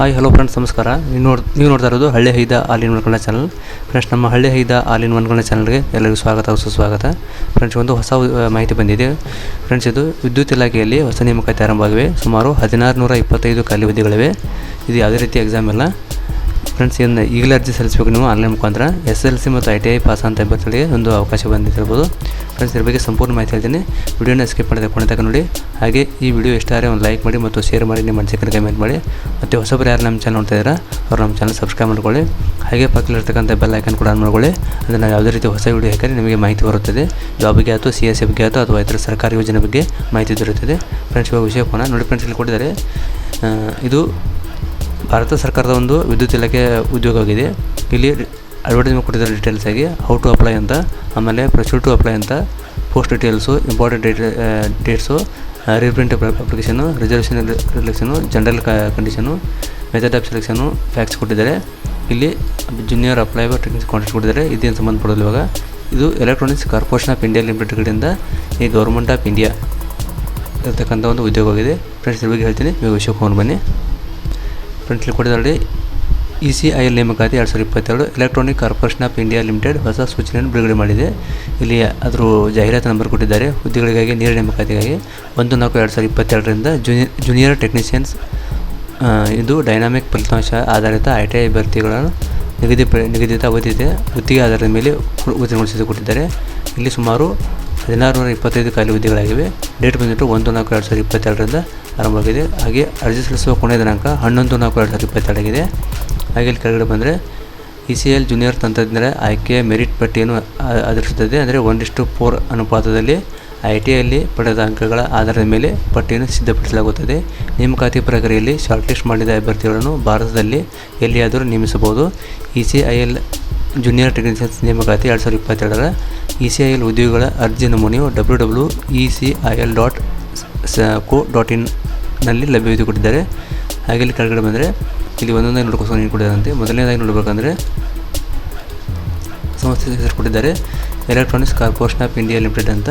Hi hello friends ನಮಸ್ಕಾರ. ನೀವು ನೋಡಿ, ನೀವು ನೋಡ್ತಾ ಇರೋದು ಹಳ್ಳಿ ಹೈದ ಆಲಿನ್ ಒನ್ಗಳ ಚಾನಲ್ ಫ್ರೆಂಡ್ಸ್ ನಮ್ಮ ಹಳ್ಳಿ ಹೈದ ಆಲಿನ್ ಒನ್ಗಳ ಚಾನಲ್ಗೆ ಎಲ್ಲರಿಗೂ ಸ್ವಾಗತ ಸುಸ್ವಾಗತ ಫ್ರೆಂಡ್ಸ್ ಒಂದು ಹೊಸ ಮಾಹಿತಿ ಬಂದಿದೆ. ಫ್ರೆಂಡ್ಸ್ ಇದು ವಿದ್ಯುತ್ ಇಲಾಖೆಯಲ್ಲಿ ಹೊಸ ನೇಮಕಾತಿ ಆರಂಭವಾಗಿವೆ. ಸುಮಾರು ಹದಿನಾರು ನೂರ ಇಪ್ಪತ್ತೈದು ಖಾಲಿ ಹುದ್ದೆಗಳಿವೆ ಇದು ಯಾವುದೇ ರೀತಿ ಎಕ್ಸಾಮ್ ಇಲ್ಲ. ಫ್ರೆಂಡ್ಸ್ ಏನು ಈಗಲೇ ಅರ್ಜಿ ಸಲ್ಲಿಸಬೇಕು ನೀವು ಆನ್ಲೈನ್ ಮುಖಾಂತರ. ಎಸ್ ಎಲ್ ಸಿ ಮತ್ತು ಐ ಟಿ ಐ ಪಾಸ್ ಅಂತ ಅಭ್ಯರ್ಥಿಗಳಿಗೆ ಒಂದು ಅವಕಾಶ ಬಂದಿದೆ ಹೇಳ್ಬೋದು. ಫ್ರೆಂಡ್ಸ್ ಇದ್ರ ಬಗ್ಗೆ ಸಂಪೂರ್ಣ ಮಾಹಿತಿ ಹೇಳ್ತೀನಿ. ವಿಡಿಯೋನ ಸ್ಕಿಪ್ ಮಾಡಿದೆ ಕೊನೆ ನೋಡಿ. ಹಾಗೆ ಈ ವಿಡಿಯೋ ಇಷ್ಟ ಒಂದು ಲೈಕ್ ಮಾಡಿ ಮತ್ತು ಶೇರ್ ಮಾಡಿ, ನಿಮ್ಮ ಮನಸ್ಸಿಗೆ ಕಮೆಂಟ್ ಮಾಡಿ. ಮತ್ತು ಹೊಸಬರು ಯಾರು ನಮ್ಮ ಚಾನಲ್ ನೋಡ್ತಾ ಅವ್ರು ನಮ್ಮ ಚಾನಲ್ ಸಬ್ಸ್ಕ್ರೈಬ್ ಮಾಡ್ಕೊಳ್ಳಿ. ಹಾಗೆ ಪಕ್ಕದಲ್ಲಿರ್ತಕ್ಕಂಥ ಬೆಲ್ ಐಕನ್ ಕೂಡ ಆನ್ ಮಾಡ್ಕೊಳ್ಳಿ. ಅದನ್ನು ಯಾವುದೇ ರೀತಿ ಹೊಸ ವಿಡಿಯೋ ಹಾಕಿದ್ರೆ ನಿಮಗೆ ಮಾಹಿತಿ ಬರುತ್ತದೆ. ಜಾಬ್ ಬಗ್ಗೆ ಆಯಿತು ಸಿ ಎಸ್ ಸಿ ಬಗ್ಗೆ ಆಯಿತು ಅಥವಾ ಇತರ ಸರ್ಕಾರಿ ಯೋಜನೆ ಬಗ್ಗೆ ಮಾಹಿತಿ ದೊರೆಯುತ್ತದೆ. ಫ್ರೆಂಡ್ಸ್ ಇವಾಗ ವಿಷಯ ಕೋನ ನೋಡಿ ಫ್ರೆಂಡ್ಸ್ ಇಲ್ಲಿ ಕೊಟ್ಟಿದ್ದಾರೆ. ಇದು ಭಾರತ ಸರ್ಕಾರದ ಒಂದು ವಿದ್ಯುತ್ ಇಲಾಖೆ ಉದ್ಯೋಗವಾಗಿದೆ ಇಲ್ಲಿ ಅಡ್ವರ್ಟೈಸ್ಮೆಂಟ್ ಕೊಟ್ಟಿದ್ದಾರೆ ಡೀಟೇಲ್ಸ್ ಆಗಿ ಹೌ ಟು ಅಪ್ಲೈ ಅಂತ, ಆಮೇಲೆ ಪ್ರೊಸೀಡ್ ಟು ಅಪ್ಲೈ ಅಂತ post details important date dates reprint application reservation relaxation general condition method of selection fax ಕೊಟ್ಟಿದ್ದಾರೆ. ಇಲ್ಲಿ ಜೂನಿಯರ್ ಅಪ್ಲೈ ಟೆಕ್ನಿಕ್ಸ್ ಕಾಂಟ್ಯಾಕ್ಟ್ ಕೊಟ್ಟಿದ್ದಾರೆ. ಇದೇನು ಸಂಬಂಧಪಡೋದು ಇವಾಗ. ಇದು electronics corporation of India limited ಕಡೆಯಿಂದ ಈ ಗೌರ್ಮೆಂಟ್ ಆಫ್ ಇಂಡಿಯಾ ಇರತಕ್ಕಂಥ ಒಂದು ಉದ್ಯೋಗವಾಗಿದೆ ಫ್ರೆಂಡ್ಸ್ ಇದ್ರ ಬಗ್ಗೆ ಹೇಳ್ತೀನಿ. ನೀವು ವಿಷಯಕ್ಕೆ ಫೋನ್ ಬನ್ನಿ. ಫ್ರೆಂಡ್ಸ್ ಕೊಡಿದಲ್ಲಿ ಇ ಸಿ ಐ ಎಲ್ ನೇಮಕಾತಿ ಎರಡು ಸಾವಿರದ ಇಪ್ಪತ್ತೆರಡು electronic corporation of India limited ಹೊಸ ಸೂಚನೆಯನ್ನು ಬಿಡುಗಡೆ ಮಾಡಿದೆ. ಇಲ್ಲಿ ಅದರ ಜಾಹೀರಾತು ನಂಬರ್ ಕೊಟ್ಟಿದ್ದಾರೆ. ಹುದ್ದೆಗಳಿಗಾಗಿ ನೇರ ನೇಮಕಾತಿಗಾಗಿ ಒಂದು ನಾಲ್ಕು ಎರಡು ಸಾವಿರದ ಇಪ್ಪತ್ತೆರಡರಿಂದ ಜೂನಿಯರ್ ಜೂನಿಯರ್ ಟೆಕ್ನಿಷಿಯನ್ಸ್ ಇದು ಡೈನಾಮಿಕ್ ಫಲಿತಾಂಶ ಆಧಾರಿತ ಐ ಟಿ ಐ ಅಭ್ಯರ್ಥಿಗಳನ್ನು ನಿಗದಿ ನಿಗದಿತ ಅವಧಿ ಇದೆ ಗುತ್ತಿಗೆ ಆಧಾರದ ಮೇಲೆ ಉತ್ತೀರ್ಣಗೊಳಿಸಿಕೊಟ್ಟಿದ್ದಾರೆ ಇಲ್ಲಿ ಸುಮಾರು ಹದಿನಾರು ನೂರ ಇಪ್ಪತ್ತೈದು ಖಾಲಿ ಹುದ್ದೆಗಳಾಗಿವೆ. ಡೇಟ್ ಬಂದ್ಬಿಟ್ಟು ಒಂದು ನಾಲ್ಕು ಎರಡು ಸಾವಿರದ ಇಪ್ಪತ್ತೆರಡರಿಂದ ಆರಂಭವಾಗಿದೆ. ಹಾಗೆ ಅರ್ಜಿ ಸಲ್ಲಿಸುವ ಕೊನೆಯ ದಿನಾಂಕ ಹನ್ನೊಂದು ನಾಲ್ಕು ಎರಡು ಸಾವಿರದ ಇಪ್ಪತ್ತೆರಡಾಗಿದೆ. ಹಾಗೆ ಇಲ್ಲಿ ಕೆಳಗಡೆ ಬಂದರೆ ಇ ಸಿ ಎಲ್ ಜೂನಿಯರ್ ತಂತ್ರಜ್ಞರ ಆಯ್ಕೆಯ ಮೆರಿಟ್ ಪಟ್ಟಿಯನ್ನು ಆಧರಿಸುತ್ತದೆ. ಅಂದರೆ ಒಂದಿಷ್ಟು ಫೋರ್ ಅನುಪಾತದಲ್ಲಿ ಐ ಟಿ ಐಯಲ್ಲಿ ಪಡೆದ ಅಂಕಗಳ ಆಧಾರದ ಮೇಲೆ ಪಟ್ಟಿಯನ್ನು ಸಿದ್ಧಪಡಿಸಲಾಗುತ್ತದೆ. ನೇಮಕಾತಿ ಪ್ರಕ್ರಿಯೆಯಲ್ಲಿ ಶಾರ್ಟ್ ಲಿಸ್ಟ್ ಮಾಡಿದ ಅಭ್ಯರ್ಥಿಗಳನ್ನು ಭಾರತದಲ್ಲಿ ಎಲ್ಲಿಯಾದರೂ ನೇಮಿಸಬಹುದು. E C I L junior technicians ನೇಮಕಾತಿ ಎರಡು ಸಾವಿರದ ಇಪ್ಪತ್ತೆರಡರ ಇ ಸಿ ಐ ಎಲ್ ಉದ್ಯೋಗಿಗಳ ಅರ್ಜಿ ನಮೂನೆಯು W W E C I L dot ಸ ಕೋ ಡಾಟ್ ಇನ್ನಲ್ಲಿ ಲಭ್ಯವಿದ್ದು ಕೊಟ್ಟಿದ್ದಾರೆ. ಹಾಗೆ ಇಲ್ಲಿ ಕೆಳಗಡೆ ಬಂದರೆ ಇಲ್ಲಿ ಒಂದೊಂದಾಗಿ ನೋಡ್ಕೋಸ್ಕರ ಏನು ಕೊಟ್ಟಿದ್ದಾರಂತೆ. ಮೊದಲನೇದಾಗಿ ನೋಡಬೇಕಂದ್ರೆ ಸಂಸ್ಥೆ ಹೆಸರು ಕೊಟ್ಟಿದ್ದಾರೆ. Electronics corporation of India limited ಅಂತ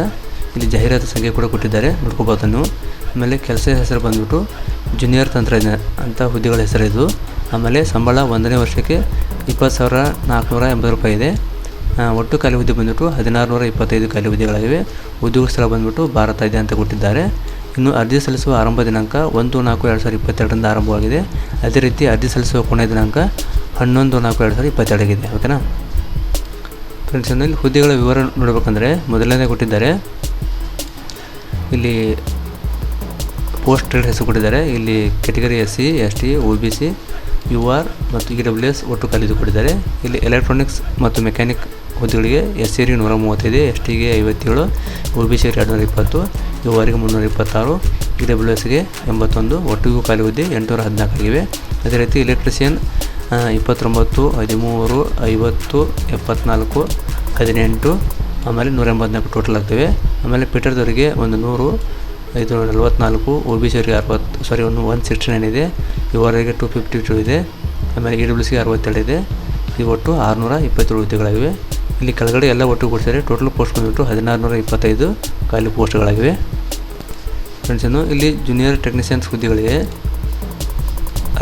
ಇಲ್ಲಿ ಜಾಹೀರಾತು ಸಂಖ್ಯೆ ಕೂಡ ಕೊಟ್ಟಿದ್ದಾರೆ. ನೋಡ್ಕೋಬೋದು ನೀವು ಆಮೇಲೆ ಕೆಲಸ ಹೆಸರು ಬಂದ್ಬಿಟ್ಟು ಜೂನಿಯರ್ ತಂತ್ರಜ್ಞ ಅಂತ ಹುದ್ದೆಗಳ ಹೆಸರಿದ್ದು ಆಮೇಲೆ ಸಂಬಳ ಒಂದನೇ ವರ್ಷಕ್ಕೆ ಇಪ್ಪತ್ತು ಸಾವಿರ ನಾಲ್ಕುನೂರ ಎಂಬತ್ತು ರೂಪಾಯಿ ಇದೆ. ಒಟ್ಟು ಹುದ್ದೆ ಬಂದ್ಬಿಟ್ಟು ಹದಿನಾರು ನೂರ ಇಪ್ಪತ್ತೈದು ಖಾಲಿ ಹುದ್ದೆಗಳಾಗಿವೆ. ಉದ್ಯೋಗ ಸ್ಥಳ ಬಂದ್ಬಿಟ್ಟು ಭಾರತ ಇದೆ ಅಂತ ಕೊಟ್ಟಿದ್ದಾರೆ. ಇನ್ನು ಅರ್ಜಿ ಸಲ್ಲಿಸುವ ಆರಂಭ ದಿನಾಂಕ ಒಂದು ನಾಲ್ಕು ಎರಡು ಸಾವಿರದ ಇಪ್ಪತ್ತೆರಡರಿಂದ ಆರಂಭವಾಗಿದೆ. ಅದೇ ರೀತಿ ಅರ್ಜಿ ಸಲ್ಲಿಸುವ ಕೊನೆಯ ದಿನಾಂಕ ಹನ್ನೊಂದು ನಾಲ್ಕು ಎರಡು ಸಾವಿರದ ಇಪ್ಪತ್ತೆರಡಾಗಿದೆ ಓಕೆನಾ? ಫ್ರೆಂಡ್ಸ್ ಹುದ್ದೆಗಳ ವಿವರ ನೋಡಬೇಕಂದ್ರೆ ಮೊದಲನೇ ಕೊಟ್ಟಿದ್ದಾರೆ. ಇಲ್ಲಿ ಪೋಸ್ಟ್ ಟ್ರೇಡ್ ಹೆಸರು ಕೊಟ್ಟಿದ್ದಾರೆ. ಇಲ್ಲಿ category S C, S T O B C, U R ಮತ್ತು ಇ ಡಬ್ಲ್ಯೂ ಎಸ್ ಒಟ್ಟು ಖಾಲಿದು ಕೊಟ್ಟಿದ್ದಾರೆ. ಇಲ್ಲಿ ಎಲೆಕ್ಟ್ರಾನಿಕ್ಸ್ ಮತ್ತು ಮೆಕ್ಯಾನಿಕ್ ಹುದ್ದೆಗಳಿಗೆ ಎಸ್ ಸಿಗೆ ನೂರ ಮೂವತ್ತೈದು ಎಸ್ ಟಿಗೆ ಐವತ್ತೇಳು ಒ ಬಿ ಸಿಗೆ ಎರಡುನೂರ ಇಪ್ಪತ್ತು ಯು ಆರಿಗೆ ಮುನ್ನೂರ ಇಪ್ಪತ್ತಾರು ಇ ಡಬ್ಲ್ಯೂ ಎಸ್ಗೆ ಎಂಬತ್ತೊಂದು, ಒಟ್ಟಿಗೂ ಖಾಲಿ ಹುದ್ದೆ ಎಂಟುನೂರ ಹದಿನಾಲ್ಕಾಗಿವೆ ಅದೇ ರೀತಿ ಎಲೆಕ್ಟ್ರಿಷಿಯನ್ ಇಪ್ಪತ್ತೊಂಬತ್ತು, ಹದಿಮೂರು, ಐವತ್ತು, ಎಪ್ಪತ್ನಾಲ್ಕು, ಹದಿನೆಂಟು, ಆಮೇಲೆ ನೂರ ಎಂಬತ್ನಾಲ್ಕು ಟೋಟಲ್ ಆಗ್ತವೆ. ಆಮೇಲೆ ಪೀಟರ್ದವರಿಗೆ ಒಂದು ನೂರು ಐದು ನಲವತ್ನಾಲ್ಕು ಒ ಬಿ ಸಿಯವರಿಗೆ ಅರವತ್ತು ಸಾರಿ ಒಂದು ಒನ್ ಸಿಕ್ಸ್ಟಿ ನೈನ್ ಇದೆ ಇವರಿಗೆ ಟು ಫಿಫ್ಟಿ ಟು ಇದೆ. ಆಮೇಲೆ ಇ ಡಬ್ಲ್ಯೂ ಸಿಗೆ ಅರವತ್ತೆರಡು ಇದೆ. ಈ ಒಟ್ಟು ಆರುನೂರ ಇಪ್ಪತ್ತೇಳು ಹುದ್ದೆಗಳಾಗಿವೆ. ಇಲ್ಲಿ ಕೆಳಗಡೆ ಎಲ್ಲ ಒಟ್ಟು ಕೊಡ್ತಾರೆ. ಟೋಟಲ್ ಪೋಸ್ಟ್ ಬಂದುಬಿಟ್ಟು ಹದಿನಾರು ನೂರ ಇಪ್ಪತ್ತೈದು ಖಾಲಿ ಪೋಸ್ಟ್ಗಳಾಗಿವೆ ಫ್ರೆಂಡ್ಸ್ ಇಲ್ಲಿ ಜೂನಿಯರ್ ಟೆಕ್ನಿಷಿಯನ್ಸ್ ಹುದ್ದೆಗಳಿಗೆ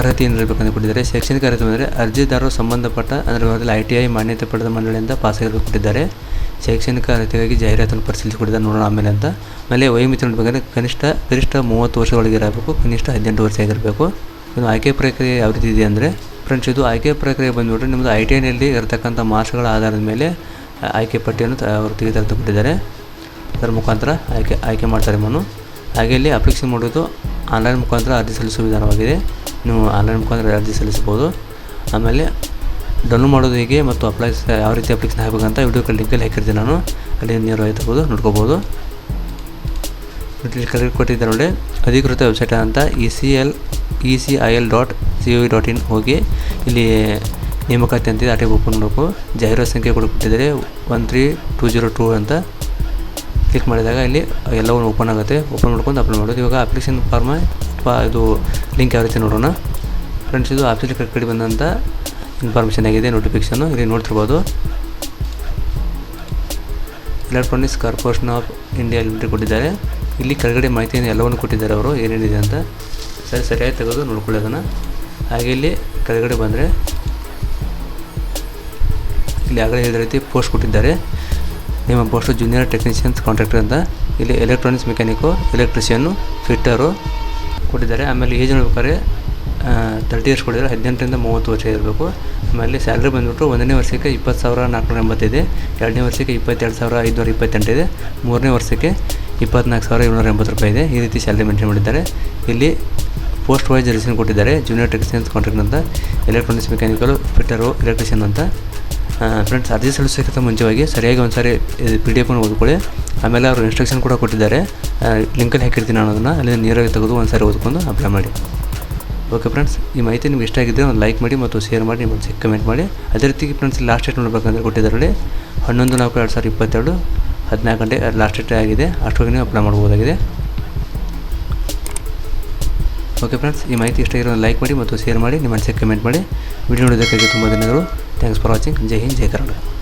ಅರ್ಹತೆ ಅಂತ ಕೊಟ್ಟಿದ್ದಾರೆ. ಶೈಕ್ಷಣಿಕ ಅರ್ಹತೆ ಅಂದರೆ ಅರ್ಜಿದಾರರು ಸಂಬಂಧಪಟ್ಟ, ಅಂದರೆ ಮೊದಲು ಐ ಟಿ ಐ, ಮಾನ್ಯತೆ ಪಡೆದ ಮಂಡಳಿಯಿಂದ ಪಾಸಾಗಿರೋದು ಕೊಟ್ಟಿದ್ದಾರೆ. ಶೈಕ್ಷಣಿಕ ಅರ್ಹತೆಗಾಗಿ ಜಾಹೀರಾತನ್ನು ಪರಿಶೀಲಿಸಿ ಕೊಟ್ಟಿದ್ದಾರೆ ನೋಡೋಣ ಆಮೇಲೆ ಅಂತ. ಆಮೇಲೆ ವಯೋಮಿತಿ ನೋಡಬೇಕಂದ್ರೆ ಕನಿಷ್ಠ, ಗರಿಷ್ಠ ಮೂವತ್ತು ವರ್ಷದೊಳಗೆ ಇರಬೇಕು, ಕನಿಷ್ಠ ಹದಿನೆಂಟು ವರ್ಷ ಆಗಿರಬೇಕು. ಇನ್ನು ಆಯ್ಕೆ ಪ್ರಕ್ರಿಯೆ ಯಾವ ರೀತಿ ಇದೆ ಅಂದರೆ ಫ್ರೆಂಡ್ಸ್ ಇದು ಆಯ್ಕೆ ಪ್ರಕ್ರಿಯೆ ಬಂದುಬಿಟ್ರೆ ನಿಮ್ಮದು ಐ ಟಿ ಐನಲ್ಲಿ ಇರತಕ್ಕಂಥ ಮಾರ್ಕ್ಸ್ಗಳ ಆಧಾರದ ಮೇಲೆ ಆಯ್ಕೆ ಪಟ್ಟಿಯನ್ನು ಅವರು ತೆಗೆದುಕೊಂಡಿದ್ದಾರೆ ಅದರ ಮುಖಾಂತರ ಆಯ್ಕೆ ಆಯ್ಕೆ ಮಾಡ್ತಾರೆ ಮನು. ಹಾಗೆ ಇಲ್ಲಿ ಅಪ್ಲಿಕೇಶನ್ ಮಾಡೋದು ಆನ್ಲೈನ್ ಮುಖಾಂತರ ಅರ್ಜಿ ಸಲ್ಲಿಸುವ ವಿಧಾನವಾಗಿದೆ. ನೀವು ಆನ್ಲೈನ್ ಮುಖಾಂತರ ಅರ್ಜಿ ಸಲ್ಲಿಸಬಹುದು. ಆಮೇಲೆ ಡೌನ್ಲೋಡ್ ಮಾಡೋದು ಹೇಗೆ ಮತ್ತು ಅಪ್ಲೈ ಯಾವ ರೀತಿ ಅಪ್ಲಿಕೇಶನ್ ಹಾಕಬೇಕಂತ ವಿಡಿಯೋ ಲಿಂಕಲ್ಲಿ ಹಾಕಿರ್ತೀನಿ ನಾನು. ಅಲ್ಲಿ ನೇರವಾಗಿ ತಗೋದು, ನೋಡ್ಕೋಬೋದು. ಕೆಳಗೆ ಕೊಟ್ಟಿದ್ದಾರೆ ನೋಡಿ, ಅಧಿಕೃತ ವೆಬ್ಸೈಟ್ ಅಂತ E C L E C I L dot C U dot in ಹೋಗಿ ಇಲ್ಲಿ ನೇಮಕಾತಿ ಅಂತಿದೆ ಆಟೆ ಓಪನ್ ಮಾಡಬೇಕು. ಜಾಹೀರಾತು ಸಂಖ್ಯೆ ಕೂಡ ಕೊಟ್ಟಿದ್ದಾರೆ one three two zero two ಅಂತ. ಕ್ಲಿಕ್ ಮಾಡಿದಾಗ ಇಲ್ಲಿ ಎಲ್ಲವೂ ಓಪನ್ ಆಗುತ್ತೆ. ಓಪನ್ ಮಾಡ್ಕೊಂಡು ಅಪ್ಲೋಡ್ ಮಾಡೋದು. ಇವಾಗ ಅಪ್ಲಿಕೇಶನ್ ಫಾರ್ಮ ಇದು ಲಿಂಕ್ ಯಾವ ರೀತಿ ನೋಡೋಣ. ಫ್ರೆಂಡ್ಸ್ ಇದು ಆಫೀಸ್ ಕಡೆ ಬಂದಂಥ ಇನ್ಫಾರ್ಮೇಷನ್ ಆಗಿದೆ ನೋಟಿಫಿಕೇಶನ್ ಇಲ್ಲಿ ನೋಡ್ತಿರ್ಬೋದು. Electronics corporation of India limited ಕೊಟ್ಟಿದ್ದಾರೆ. ಇಲ್ಲಿ ಕೆಳಗಡೆ ಮಾಹಿತಿಯನ್ನು ಎಲ್ಲವನ್ನು ಕೊಟ್ಟಿದ್ದಾರೆ ಅವರು ಏನೇನಿದೆ ಅಂತ. ಸರಿ, ಸರಿಯಾಗಿ ತೆಗೆದು ನೋಡ್ಕೊಳ್ಳಿ ಅದನ್ನು. ಹಾಗೆ ಇಲ್ಲಿ ಕೆಳಗಡೆ ಬಂದರೆ ಇಲ್ಲಿ ಆಗಲೇ ಹೇಳಿದ ರೀತಿ ಪೋಸ್ಟ್ ಕೊಟ್ಟಿದ್ದಾರೆ. ನಿಮ್ಮ ಪೋಸ್ಟು ಜೂನಿಯರ್ ಟೆಕ್ನಿಷಿಯನ್ಸ್ ಕಾಂಟ್ರಾಕ್ಟರ್ ಅಂತ ಇಲ್ಲಿ ಎಲೆಕ್ಟ್ರಾನಿಕ್ಸ್ ಮೆಕ್ಯಾನಿಕು ಎಲೆಕ್ಟ್ರಿಷಿಯನ್ನು ಫಿಟ್ಟರು ಕೊಟ್ಟಿದ್ದಾರೆ. ಆಮೇಲೆ ಏಜ್ ನೋಡ್ಬೇಕಾದ್ರೆ ತರ್ಟಿ ಇಯರ್ಸ್ ಕೊಡಿದ್ರೆ ಹದಿನೆಂಟರಿಂದ ಮೂವತ್ತು ವರ್ಷ ಇರಬೇಕು. ಆಮೇಲೆ ಸ್ಯಾಲ್ರಿ ಬಂದುಬಿಟ್ಟು ಒಂದನೇ ವರ್ಷಕ್ಕೆ ಇಪ್ಪತ್ತು ಸಾವಿರ ನಾಲ್ಕುನೂರ ಎಂಬತ್ತಿದೆ ಎರಡನೇ ವರ್ಷಕ್ಕೆ ಇಪ್ಪತ್ತೆರಡು ಸಾವಿರ ಐದುನೂರ ಇಪ್ಪತ್ತೆಂಟಿದೆ ಮೂರನೇ ವರ್ಷಕ್ಕೆ ಇಪ್ಪತ್ನಾಲ್ಕು ಸಾವಿರ ಏಳ್ನೂರ ಎಂಬತ್ತು ರೂಪಾಯಿ ಇದೆ. ಈ ರೀತಿ ಸ್ಯಾಲ್ರಿ ಮೇಂಟೈನ್ ಮಾಡಿದ್ದಾರೆ. ಇಲ್ಲಿ ಪೋಸ್ಟ್ ವೈಸ್ ರಿಸನ್ ಕೊಟ್ಟಿದ್ದಾರೆ. ಜೂನಿಯರ್ ಟೆಕ್ನಿಷಿಯನ್ಸ್ ಕಾಂಟ್ರಾಕ್ಟ್ ಅಂತ ಎಲೆಕ್ಟ್ರಾನಿಕ್ಸ್ ಮೆಕ್ಯಾನಿಕಲ್ ಫಿಟ್ಟರು ಎಲೆಕ್ಟ್ರಿಷಿಯನ್ ಅಂತ. ಫ್ರೆಂಡ್ಸ್ ಅರ್ಜಿ ಸಲ್ಲಿಸೋಕ್ಕಿಂತ ಮುಂಚೆವಾಗಿ ಸರಿಯಾಗಿ ಒಂದು ಸಾರಿ ಪಿ ಡಿ ಎಫನ್ನು ಓದ್ಕೊಳ್ಳಿ. ಆಮೇಲೆ ಅವರು ಇನ್ಸ್ಟ್ರಕ್ಷನ್ ಕೂಡ ಕೊಟ್ಟಿದ್ದಾರೆ. ಲಿಂಕಲ್ಲಿ ಹಾಕಿರ್ತೀನಿ ನಾನು ಅದನ್ನು. ಅಲ್ಲಿಂದ ನೀರಾಗಿ ತೆಗೆದು ಒಂದು ಸಾರಿ ಓದ್ಕೊಂಡು ಅಪ್ಲೈ ಮಾಡಿ. ಓಕೆ ಫ್ರೆಂಡ್ಸ್ ಈ ಮಾಹಿತಿ ನಿಮ್ಗೆ ಇಷ್ಟ ಆಗಿದ್ದರೆ ಒಂದು ಲೈಕ್ ಮಾಡಿ ಮತ್ತು ಶೇರ್ ಮಾಡಿ ನಿಮ್ಮ ಮನಸ್ಸಿಗೆ ಕಮೆಂಟ್ ಮಾಡಿ. ಅದೇ ರೀತಿ ಫ್ರೆಂಡ್ಸ್ ಲಾಸ್ಟ್ ಡೇಟ್ ನೋಡಬೇಕಂದ್ರೆ ಕೊಟ್ಟಿದ್ದಾರೆ ಹನ್ನೊಂದು ನಾಲ್ಕು ಎರಡು ಸಾವಿರದ ಇಪ್ಪತ್ತೆರಡು ಹದಿನಾಲ್ಕು ಗಂಟೆ ಲಾಸ್ಟ್ ಡೇಟ್ ಆಗಿದೆ. ಅಷ್ಟೊಳಗೆ ನೀವು ಅಪ್ಲೈ ಮಾಡ್ಬೋದಾಗಿದೆ. ಓಕೆ ಫ್ರೆಂಡ್ಸ್ ಈ ಮಾಹಿತಿ ಇಷ್ಟ ಇರೋದು ಲೈಕ್ ಮಾಡಿ ಮತ್ತು ಶೇರ್ ಮಾಡಿ, ನಿಮ್ಮ ಮನಸ್ಸಿಗೆ ಕಮೆಂಟ್ ಮಾಡಿ. ವಿಡಿಯೋ ನೋಡೋದಕ್ಕಾಗಿ ತುಂಬ ಧನ್ಯವಾದಗಳು. Thanks for watching Jai Hind, Jai Karnataka.